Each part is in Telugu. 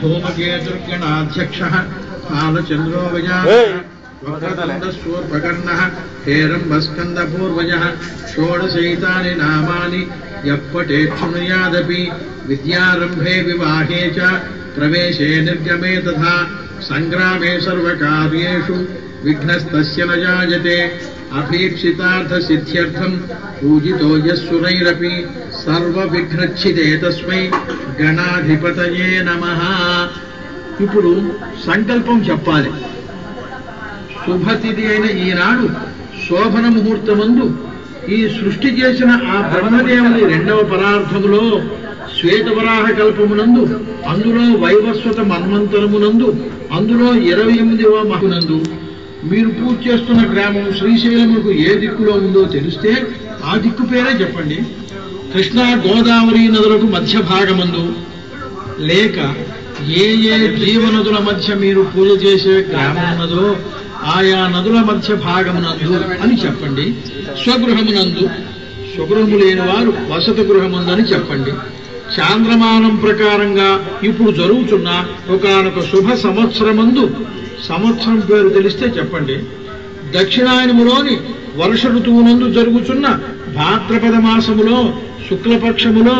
धूमकेतुर्गणाध्यक्षः कालचन्द्रो! विजानः वक्रतुण्डस्वोर्पकर्णः हेरम्बस्कन्दपूर्वजः षोडशैतानि नामानि यः पठेत् शृणुयादपि विद्यारम्भे विवाहे च प्रवेशे निर्गमे तथा सङ्ग्रामे सर्वकार्येषु विघ्नस्तस्य न जायते अभीप्सितार्थसिद्ध्यर्थम् पूजितो यः सुरैरपि सर्वविघ्नच्छिदे तस्मै गणाधिपतये नमः ఇప్పుడు సంకల్పం చెప్పాలి శుభతిథి అయిన ఈనాడు శోభన ముహూర్తమందు ఈ సృష్టి చేసిన ఆ బ్రహ్మదేవుని రెండవ పరార్థములో శ్వేతవరాహ కల్పమునందు అందులో వైవస్వత మన్వంతరమునందు అందులో ఇరవై ఎనిమిదివ మహునందు మీరు పూజ చేస్తున్న గ్రామం శ్రీశైలముకు ఏ దిక్కులో ఉందో తెలిస్తే ఆ దిక్కు పేరే చెప్పండి. కృష్ణా గోదావరి నదులకు మధ్య భాగమందు లేక ఏ ఏ జీవనదుల మధ్య మీరు పూజ చేసే గ్రామం ఉన్నదో ఆయా నదుల మధ్య భాగమునందు అని చెప్పండి. స్వగృహమునందు స్వగృహము లేని వారు వసత గృహముందని చెప్పండి. చాంద్రమానం ప్రకారంగా ఇప్పుడు జరుగుతున్న ఒకనొక శుభ సంవత్సరమందు సంవత్సరం పేరు తెలిస్తే చెప్పండి. దక్షిణాయనములోని వర్ష ఋతువునందు జరుగుతున్న భాద్రపద మాసములో శుక్లపక్షములో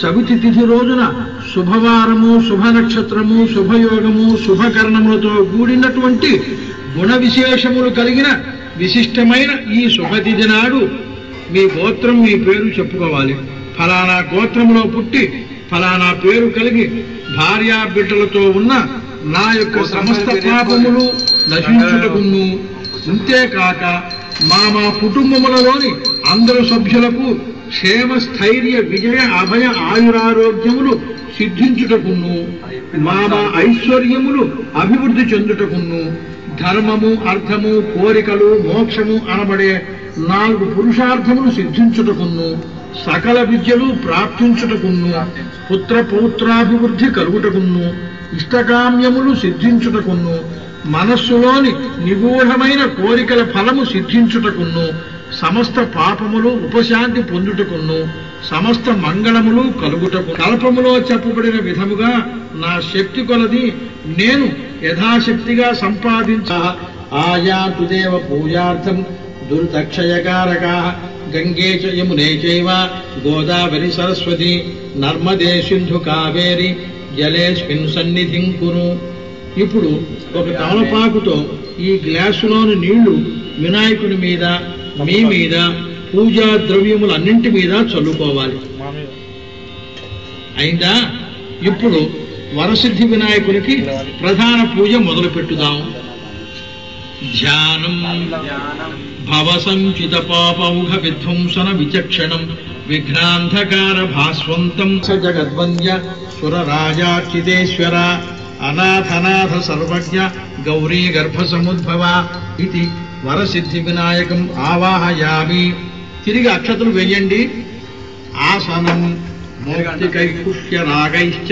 చవితి తిథి రోజున శుభవారము శుభ నక్షత్రము శుభయోగము శుభకరణములతో కూడినటువంటి గుణ విశేషములు కలిగిన విశిష్టమైన ఈ శుభతిథి నాడు మీ గోత్రం మీ పేరు చెప్పుకోవాలి. ఫలానా గోత్రములో పుట్టి ఫలానా పేరు కలిగి భార్యా బిడ్డలతో ఉన్న నా యొక్క సమస్త పాపములు నశించుటకును ఇంతేకాక మా మా కుటుంబములలోని అందరు సభ్యులకు క్షేమ స్థైర్య విజయ అభయ ఆయురారోగ్యములు సిద్ధించుటకును. మా మా ఐశ్వర్యములు అభివృద్ధి చెందుటకును. ధర్మము అర్థము కోరికలు మోక్షము అనబడే నాలుగు పురుషార్థములు సిద్ధించుటకును. సకల విద్యలు ప్రాప్తించుటకును పుత్ర పౌత్రాభివృద్ధి కలుగుటకును ఇష్టకామ్యములు సిద్ధించుటకును మనస్సులోని నిగూఢమైన కోరికల ఫలము సిద్ధించుటకును సమస్త పాపములు ఉపశాంతి పొందుటకును సమస్త మంగళములు కలుగుటకు కల్పములో చెప్పబడిన విధముగా నా శక్తి కొలది నేను యథాశక్తిగా సంపాదించ ఆయాతు దేవ పూజార్థం దుర్దక్షయకారకా. గంగే చ యమునే చైవ గోదావరి సరస్వతి నర్మదే సింధు కావేరి జలేస్మిన్ సన్నిధిం కురు. ఇప్పుడు ఒక తమలపాకుతో ఈ గ్లాసులోని నీళ్ళు వినాయకుని మీద మీ మీద పూజా ద్రవ్యములన్నింటి మీద చల్లుకోవాలి. అయిందా? ఇప్పుడు వరసిద్ధి వినాయకునికి ప్రధాన పూజ మొదలు పెట్టుదాం ధ్యానం. భవ సంచిత పాపౌఘ విధ్వంసన విచక్షణం విఘ్నాంధకార భాస్వంతం స జగద్వంద్య సురరాజార్చితేశ్వర అనాథనాథ సర్వజ్ఞ గౌరీ గర్భ సముద్భవ ఇది వరసిద్ధి వినాయకం ఆవాహయామి తిరిగి అక్షతలు వేయండి ఆసనం మూర్తికైకుష్య రాగైశ్చ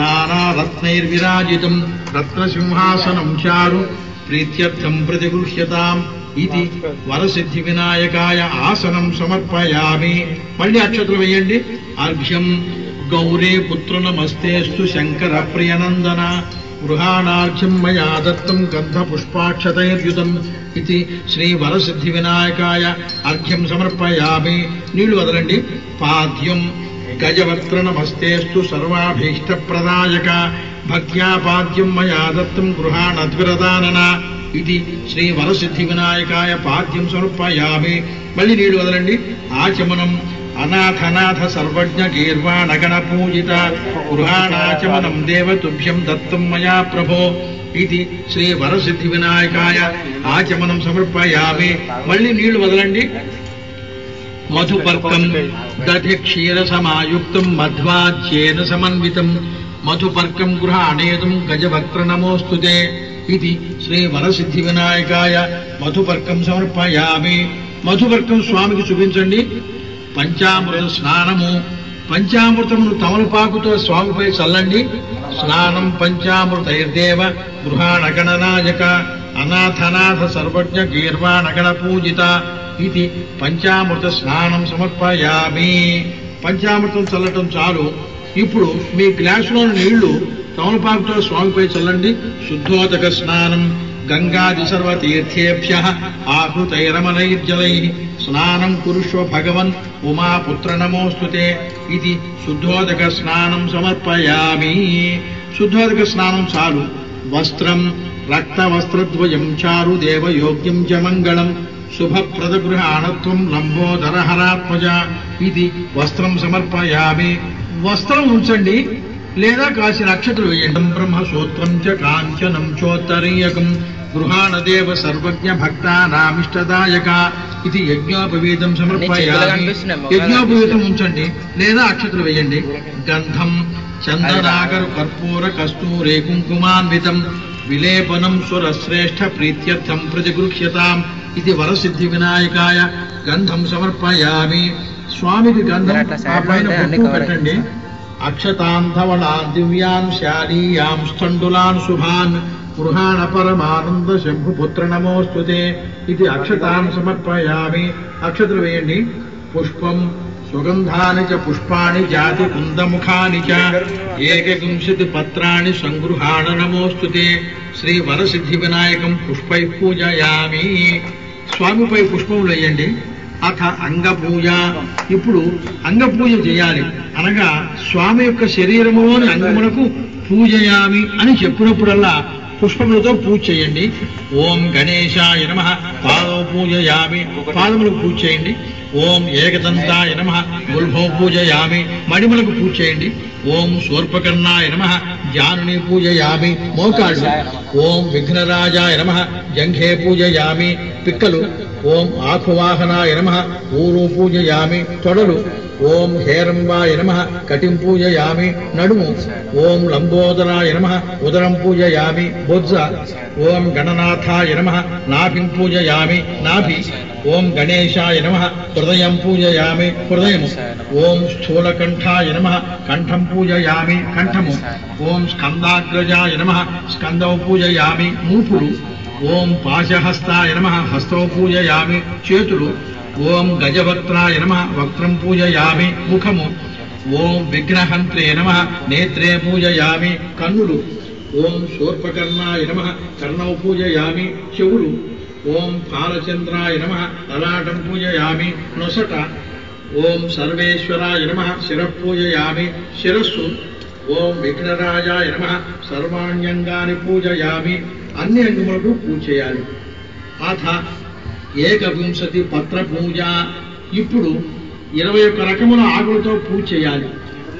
నానారత్నైర్విరాజితం రత్నసింహాసనం చారు ప్రీత్యర్థం ప్రతిగృహ్యతాం ఇది వరసిద్ధి వినాయకాయ ఆసనం సమర్పయామి. మళ్ళీ అక్షతలు వేయండి. అర్ఘ్యం. గౌరే పుత్ర నమస్తేస్తు శంకర ప్రియనందన. గృహాణార్ఘ్యం మయా దత్తం గంధ పుష్పాక్షతైర్యుతం ఇది శ్రీ వరసిద్ధి వినాయకాయ అర్ఘ్యం సమర్పయామి. నీళ్ళు వదలండి. పాద్యం. గజవక్త్ర నమస్తేస్తు సర్వాభీష్ట ప్రదాయక. భక్త్యా మయా దత్తం గృహాణద్విరదానన ఇది శ్రీ వరసిద్ధి వినాయకాయ పాద్యం సమర్పయామి. మళ్ళీ నీళ్ళు వదలండి. ఆచమనం అనాథనాథ సర్వజ్ఞ గీర్వాణగణ పూజిత గృహాణాచమనం దేవతుభ్యం దత్తం మయా ప్రభో ఇది శ్రీ వరసిద్ధి వినాయకాయ ఆచమనం సమర్పయామి. మళ్ళీ నీళ్ళు వదలండి. మధుపర్కం దధి క్షీర సమాయుక్తం మధ్వాజ్యేన సమన్వితం. మధుపర్కం గృహాణేదం గజవక్త్ర నమోస్తుతే. ఇది శ్రీ వరసిద్ధి వినాయకాయ మధుపర్కం సమర్పయామి మధుపర్కం స్వామికి చూపించండి. పంచామృత స్నానము పంచామృతమును తమలపాకుతో స్వామిపై చల్లండి. స్నానం పంచామృతైర్దేవ గృహాణగణనాయక అనాథనాథ సర్వజ్ఞ గీర్వాణగణ పూజిత ఇది పంచామృత స్నానం సమర్పయామి. పంచామృతం చల్లటం చాలు. ఇప్పుడు మీ గ్లాసులోని నీళ్ళు తమలపాకుతో స్వామిపై చల్లండి. శుద్ధోదక స్నానం. గంగాది సర్వతీర్థేభ్య ఆహృతైరమనైర్జలై. స్నానం కురుష్వ భగవన్ ఉమాపుత్ర నమోస్తుతే ఇది శుద్ధోదక స్నానం సమర్పయామి. శుద్ధోదక స్నానం చాలు. వస్త్రం రక్తవస్త్రద్వయం చారు దేవయోగ్యం చ మంగళం. శుభప్రద గృహాణత్వం లంబోదర ఇది వస్త్రం సమర్పయామి. వస్త్రం ఉంచండి. లేదా కాసిన అక్షతలు వేయండి. బ్రహ్మసూత్రం చ కాంచనం చోత్తరీయకం. గృహాణదేవ సర్వజ్ఞ భక్తానామిష్టదాయక ఇది యజ్ఞోపవీతం మొగాలు యజ్ఞోపవీతం ఉంచండి. లేదా అక్షతలు వేయండి. గంధం చందనాగరు కర్పూర కస్తూరే కుంకుమాన్వితం విలేపనం సురశ్రేష్ఠ ప్రీత్యర్థం ప్రతిగృహ్యతాం. ఇది వరసిద్ధి వినాయకాయ గంధం సమర్పయామి. స్వామికి గంధం ఆ పైన పెట్టండి. అక్షతాన్ ధవళాన్ దివ్యాన్ శాలీయాం స్థండులాన్ శుభాన్ గృహాణ పరమానంద శంభుపుత్ర నమోస్తుతే ఇది అక్షతాన్ సమర్పయామి అక్షతలు వేయండి పుష్పం సుగంధాని చ పుష్పాణి జాతి కుందముఖాని చ ఏకవింశతి పత్రాణి సంగృహాణ నమోస్తుతే శ్రీ వరసిద్ధి వినాయకం పుష్పై పూజయామి స్వామిపై పుష్పములు వేయండి అథ అంగపూజ. ఇప్పుడు అంగపూజ చేయాలి. అనగా స్వామి యొక్క శరీరములోని అంగములకు పూజయామి అని చెప్పినప్పుడల్లా పుష్పములతో పూజ చేయండి. ఓం గణేశాయ నమ. పాదో పూజయామి. పాదములకు పూజ చేయండి. ఓం ఏకదంతాయ నమ. గుల్భో పూజయామి. మడిమలకు పూజ చేయండి. ఓం శూర్పకర్ణాయ నమ. జానుని పూజయామి. మోకాళ్ళు. ఓం విఘ్నరాజాయ నమ. జంఘే పూజయామి. పిక్కలు. ఓం ఆకువాహనాయ నమ ఊరు పూజయామి తొడలు ఓం హేరంబాయ నమ కటిం పూజయామి నడుము ఓం లంబోదరాయ నమ ఉదరం పూజయామి బొజ్జ ఓం గణనాథాయ నమ నాభిం పూజయామి నాభి ఓం గణేశాయ నమ హృదయం పూజయామి హృదయము ఓం స్థూలకంఠాయ నమ కంఠం పూజయామి కంఠము ఓం స్కందాగ్రజాయ నమ స్కందం పూజయామి మూపురు ఓం పాశహస్తాయ నమ హస్తో పూజయామి. చేతులు. ఓం గజవక్త్రాయ నమ వక్త్రం పూజయామి. ముఖము. ఓం విఘ్నహంత్రే నమ నేత్రే పూజయామి. కన్నులు. ఓం శూర్పకర్ణాయ నమ కర్ణౌ పూజయామి. చెవులు. ఓం పాలచంద్రాయ నమ లలాటం పూజయామి. నొసట. ఓం సర్వేశ్వరాయ నమ శిరః పూజయామి. శిరస్సు. ఓం విఘ్నరాజాయ నమ సర్వాణ్యంగాని పూజయామి. అన్ని అంగములకు పూజ చేయాలి. అథ ఏకవింశతి పత్ర పూజ ఇప్పుడు ఇరవై ఒక్క రకముల ఆకులతో పూజ చేయాలి.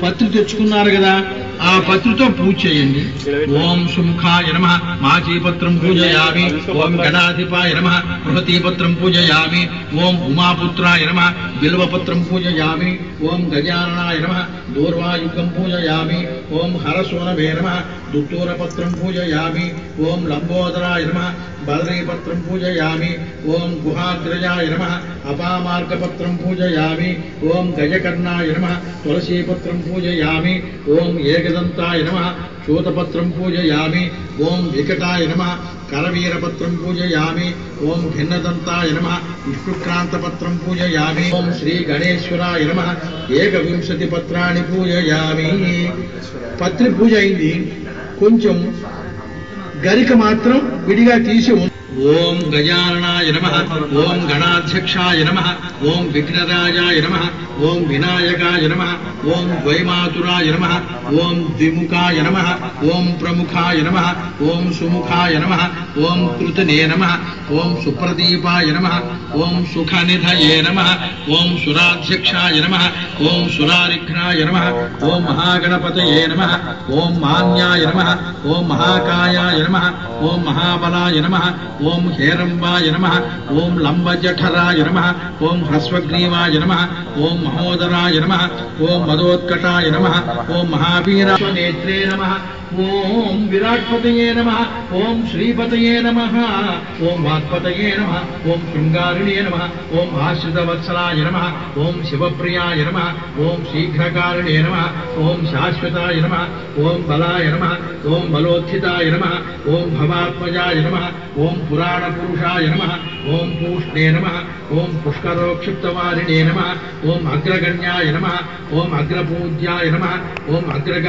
పత్రి తెచ్చుకున్నారు కదా ఆ పత్రితో పూజ చేయండి. ఓం సుముఖాయ నమ మాచీపత్రం పూజయామి. ఓం గణాధిపాయ నమ బృహతీపత్రం పూజయామి. ఓం ఉమాపుత్రాయ నమ బిల్వపత్రం పూజయామి. ఓం గజాననాయ నమ దూర్వాయుగం పూజయామి. ఓం హరసోనవే నమ దుత్తూరపత్రం పూజయామి. ఓం లంబోదరాయ నమ బదరీపత్రం పూజయామి ఓం గుహాగ్రజాయ నమ అపామార్గపత్రం పూజయామి ఓం గజకర్ణాయ నమ తులసీపత్రం పూజయామి ఓం ఏకదంతాయ నమ చూతపత్రం పూజయామి ఓం వికటాయ నమ కరవీరపత్రం పూజయామి ఓం భిన్నదంతాయ నమ విష్ణుక్రాంతపత్రం పూజయామి ఓం శ్రీ గణేశ్వరాయ నమ ఏకవింశతి పత్రాన్ని పూజయామి పత్రి పూజ అయింది కొంచెం గరిక మాత్రం విడిగా తీసి ఉం- ఓం గజాననాయ నమ ఓం గణాధ్యక్షాయ నమ ఓం విఘ్నరాజాయ నమ ఓం వినాయకాయ నమ ॐ द्वैमातुराय नमः ॐ द्विमुखाय नमः ॐ प्रमुखाय नमः ॐ सुमुखाय नमः ॐ कृतने नमः ॐ सुप्रदीपाय नमः ॐ सुखनिधये नमः ॐ सुराध्यक्षाय नमः ॐ सुरारिघ्नाय नमः ॐ महागणपतये नमः ॐ मान्याय नमः ॐ महाकायाय नमः ॐ महाबलाय नमः ॐ हेरम्बाय नमः ॐ लम्बजठराय नमः ॐ ह्रस्वग्रीवाय नमः ॐ महोदराय नमः ॐ मदोत्कटाय नमः। ॐ महावीरा नेत्रे नमः। ॐ विराट्पतये नमः ॐ श्रीपतये नमः ॐ वाक्पतये नमः ॐ शृङ्गारिणे नमः ॐ आश्रितवत्सलाय नमः ॐ शिवप्रियाय नमः ॐ शीघ्रकारिणे नमः ॐ शाश्वताय नमः ॐ बलाय नमः ॐ बलोत्थिताय नमः ॐ भवात्मजाय नमः ॐ पुराणपुरुषाय नमः ॐ पूष्णे नमः ॐ पुष्करोक्षिप्तवारिणे नमः ॐ अग्रगण्याय नमः ॐ अग्रपूज्याय नमः ॐ अग्रग